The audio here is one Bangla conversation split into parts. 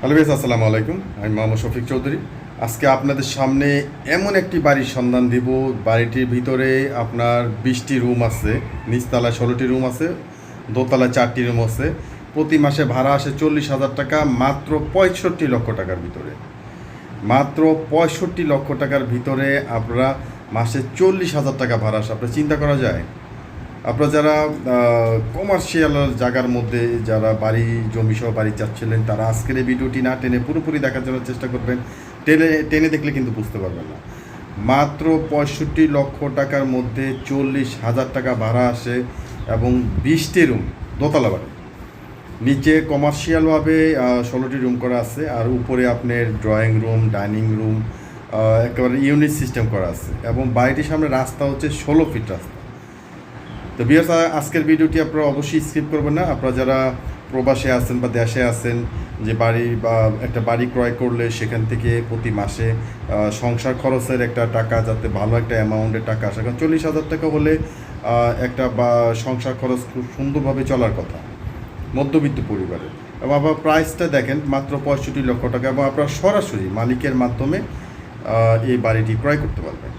হ্যালো বেশ আসসালামু আলাইকুম। আমি মোহাম্মদ শফিক চৌধুরী। আজকে আপনাদের সামনে এমন একটি বাড়ির সন্ধান দিব। বাড়িটির ভিতরে আপনার বিশটি রুম আছে, নিচতলায় ষোলোটি রুম আছে, দোতলায় চারটি রুম আছে। প্রতি মাসে ভাড়া আসে চল্লিশ হাজার টাকা, মাত্র পঁয়ষট্টি লক্ষ টাকার ভিতরে। মাত্র পঁয়ষট্টি লক্ষ টাকার ভিতরে আপনারা মাসে চল্লিশ হাজার টাকা ভাড়া আসে। আপনার চিন্তা করা যায় আপনারা যারা কমার্শিয়াল জায়গার মধ্যে যারা বাড়ি জমি সহ বাড়ি চাচ্ছিলেন তারা আজকের এই ভিডিওটি না টেনে পুরোপুরি দেখার জন্য চেষ্টা করবেন। টেনে টেনে দেখলে কিন্তু বুঝতে পারবেন না। মাত্র পঁয়ষট্টি লক্ষ টাকার মধ্যে চল্লিশ হাজার টাকা ভাড়া আসে এবং বিশটি রুম, দোতলা বাড়ি। নিচে কমার্শিয়ালভাবে ষোলোটি রুম করা আছে আর উপরে আপনার ড্রয়িং রুম ডাইনিং রুম একেবারে ইউনিট সিস্টেম করা আছে এবং বাড়িটির সামনে রাস্তা হচ্ছে ষোলো ফিট রাস্তা। তো বিয়ার্স আজকের ভিডিওটি আপনারা অবশ্যই স্কিপ করবেন না। আপনারা যারা প্রবাসে আছেন বা দেশে আছেন, যে বাড়ি বা একটা বাড়ি ক্রয় করলে সেখান থেকে প্রতি মাসে সংসার খরচের একটা টাকা যাতে ভালো একটা অ্যামাউন্টের টাকা আসে। কারণ চল্লিশ হাজার টাকা হলে একটা বা সংসার খরচ খুব সুন্দরভাবে চলার কথা। মধ্যবিত্ত পরিবারে এবং আবার প্রাইসটা দেখেন, মাত্র পঁয়ষট্টি লক্ষ টাকা এবং আপনারা সরাসরি মালিকের মাধ্যমে এই বাড়িটি ক্রয় করতে পারবেন।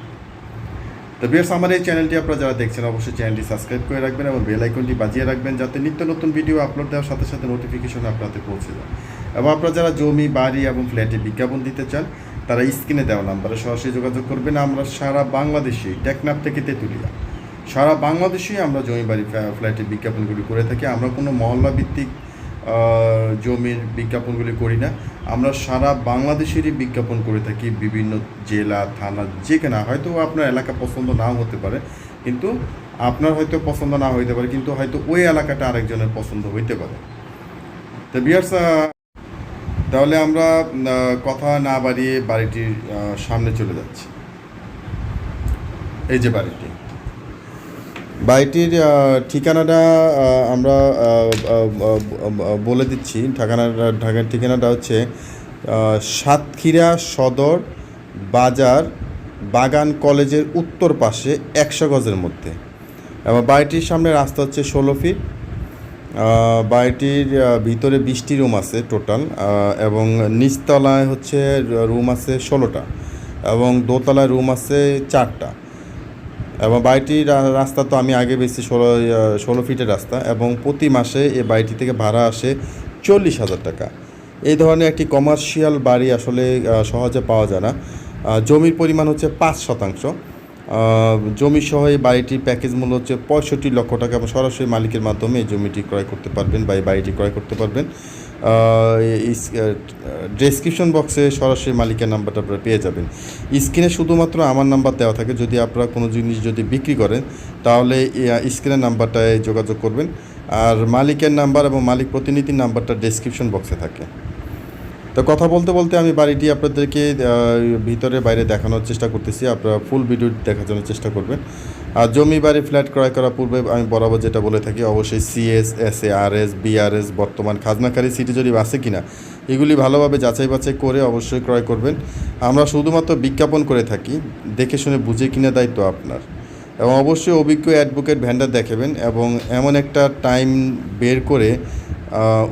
তো বিয়ার্স আমার এই চ্যানেলটি আপনারা যারা দেখছেন, অবশ্যই চ্যানেলটি সাবস্ক্রাইব করে রাখবেন এবং বেল আইকনটি বাজিয়ে রাখবেন যাতে নিত্য নতুন ভিডিও আপলোড দেওয়ার সাথে সাথে নোটিফিকেশন আপনাদের পৌঁছে যায়। এবং আপনারা যারা জমি, বাড়ি এবং ফ্ল্যাটে বিজ্ঞাপন দিতে চান, তারা স্ক্রিনে দেওয়া নাম্বারে সরাসরি যোগাযোগ করবেন। আমরা সারা বাংলাদেশে, টেকনাফ থেকে তেঁতুলিয়া, সারা বাংলাদেশেই আমরা জমি, বাড়ি ফ্ল্যাটে বিজ্ঞাপনগুলি করে থাকি। আমরা কোনো মহল্লা ভিত্তিক জমির বিজ্ঞাপনগুলি করি না। আমরা সারা বাংলাদেশেরই বিজ্ঞাপন করে থাকি, বিভিন্ন জেলা, থানা যেখানে হয়তো আপনার এলাকা পছন্দ নাও হতে পারে, কিন্তু আপনার হয়তো পছন্দ না হইতে পারে, কিন্তু হয়তো ওই এলাকাটা আরেকজনের পছন্দ হইতে পারে। তো বিয়ার্স তাহলে আমরা কথা না বাড়িয়ে বাড়িটির সামনে চলে যাচ্ছি। এই যে বাড়িটি। বাড়িটির ঠিকানাটা আমরা বলে দিচ্ছি। ঠিকানাটা ঢাকার ঠিকানাটা হচ্ছে সাতক্ষীরা সদর বাজার বাগান কলেজের উত্তর পাশে একশো গজের মধ্যে। এবং বাড়িটির সামনে রাস্তা হচ্ছে ষোলো ফিট। বাড়িটির ভিতরে বিশটি রুম আছে টোটাল। এবং নিচতলায় হচ্ছে, রুম আছে ষোলোটা। এবং দোতলায় রুম আছে চারটা। এবং বাড়িটির রাস্তা তো আমি আগে বেশি ষোলো ষোলো ফিটের রাস্তা এবং প্রতি মাসে এই বাড়িটি থেকে ভাড়া আসে চল্লিশ হাজার টাকা। এই ধরনের একটি কমার্শিয়াল বাড়ি আসলে সহজে পাওয়া যায় না। জমির পরিমাণ হচ্ছে পাঁচ শতাংশ। জমি সহ এই বাড়িটির প্যাকেজ মূল্য হচ্ছে পঁয়ষট্টি লক্ষ টাকা এবং সরাসরি মালিকের মাধ্যমে এই জমিটি ক্রয় করতে পারবেন বা এই বাড়িটি ক্রয় করতে পারবেন। ডেসক্রিপশন বক্সে সরাসরি মালিকের নাম্বারটা আপনারা পেয়ে যাবেন। স্ক্রিনে শুধুমাত্র আমার নাম্বার দেওয়া থাকে। যদি আপনারা কোনো জিনিস যদি বিক্রি করেন, তাহলে স্ক্রিনের নাম্বারটায় যোগাযোগ করবেন। আর মালিকের নাম্বার এবং মালিক প্রতিনিধির নাম্বারটা ডেসক্রিপশন বক্সে থাকে। তো কথা বলতে বলতে আমি বাড়িটি আপনাদেরকে ভিতরে বাইরে দেখানোর চেষ্টা করতেছি। আপনারা ফুল ভিডিও দেখার জন্য চেষ্টা করবেন। জমি বাড়ি ফ্ল্যাট ক্রয় করার পূর্বে আমি বরাবর যেটা বলে থাকি, অবশ্যই CS S A R S BRS বর্তমান খাজনাকারী সিটি জরিপ আছে কিনা, এগুলি ভালোভাবে যাচাই বাছাই করে অবশ্যই ক্রয় করবেন। আমরা শুধুমাত্র বিজ্ঞাপন করে থাকি, দেখে শুনে বুঝে কিনা দায়িত্ব আপনার। এবং অবশ্যই অভিজ্ঞ অ্যাডভোকেট ভ্যান্ডার দেখাবেন এবং এমন একটা টাইম বের করে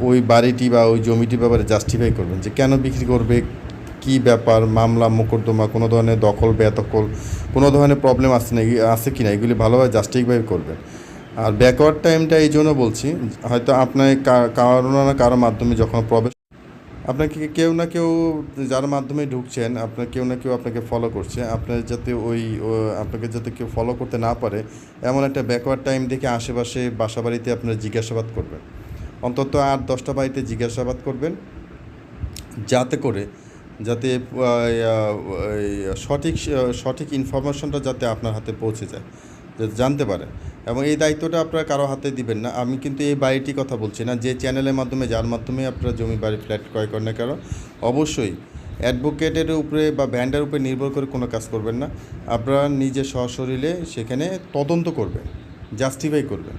ওই বাড়িটি বা ওই জমিটির ব্যাপারে জাস্টিফাই করবেন যে কেন বিক্রি করবে কি ব্যাপার, মামলা, মোকদ্দমা, কোনো ধরনের দখল, বেদখল, কোনো ধরনের প্রবলেম আছে না আছে কি না? এগুলি ভালোভাবে জাস্টিফাই করবেন আর ব্যাকওয়ার্ড টাইমটা এই জন্য বলছি, হয়তো আপনার কারও না কারোর মাধ্যমে যখন প্রবেশ আপনাকে কেউ না কেউ যার মাধ্যমে ঢুকছেন, আপনার কেউ না কেউ আপনাকে ফলো করছে, আপনার যাতে ওই আপনাকে যাতে কেউ ফলো করতে না পারে, এমন একটা ব্যাকওয়ার্ড টাইম দেখে আশেপাশে বাসা বাড়িতে আপনারা জিজ্ঞাসাবাদ করবেন। অন্তত আট, দশটা বাড়িতে জিজ্ঞাসাবাদ করবেন, যাতে করে যাতে সঠিক সঠিক ইনফরমেশনটা যাতে আপনার হাতে পৌঁছে যায় যাতে জানতে পারেন এবং এই দায়িত্বটা আপনারা কারও হাতে দিবেন না। আমি কিন্তু এই বাড়িটির কথা বলছি না, যে চ্যানেলের মাধ্যমে, যার মাধ্যমে আপনারা জমি, বাড়ি, ফ্ল্যাট ক্রয় করেন না কেন, অবশ্যই অ্যাডভোকেটের উপরে বা ব্যান্ডের উপরে নির্ভর করে কোনো কাজ করবেন না। আপনারা নিজে সশরীরে সেখানে তদন্ত করবেন জাস্টিফাই করবেন।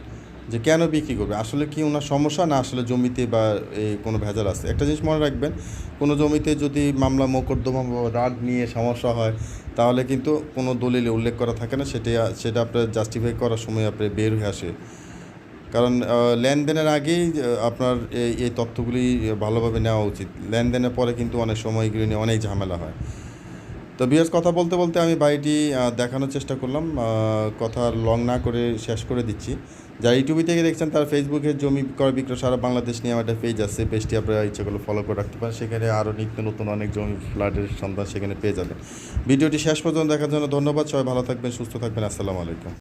যে কেন বিক্রি করবে? আসলে কি ওনার সমস্যা না আসলে জমিতে বা এই কোনো ভেজাল আছে? একটা জিনিস মনে রাখবেন, কোনো জমিতে যদি মামলা মোকদ্দমা রাগ নিয়ে সমস্যা হয়, তাহলে কিন্তু কোনো দলিলে উল্লেখ করা থাকে না। সেটা সেটা আপনার জাস্টিফাই করার সময় আপনি বের হয়ে আসে। কারণ লেনদেনের আগেই আপনার এই তথ্যগুলি ভালোভাবে নেওয়া উচিত। লেনদেনের পরে কিন্তু অনেক সময় এগুলি নিয়ে অনেক ঝামেলা হয়। তো বিয়ার্স কথা বলতে বলতে আমি বাড়িটি দেখানোর চেষ্টা করলাম। কথা লং না করে শেষ করে দিচ্ছি। যারা ইউটিউবে থেকে দেখছেন, তার ফেসবুকে জমি ক্রয় বিক্রয় সারা বাংলাদেশ নিয়ে আমার একটা পেজ আছে। পেজটি আপনারা ইচ্ছা করলে ফলো করে রাখতে পারেন। সেখানে আরও নিত্য নতুন অনেক জমি ফ্ল্যাটের সন্ধান সেখানে পেয়ে যাবেন। ভিডিওটি শেষ পর্যন্ত দেখার জন্য ধন্যবাদ। সবাই ভালো থাকবেন, সুস্থ থাকবেন। আসসালামু আলাইকুম।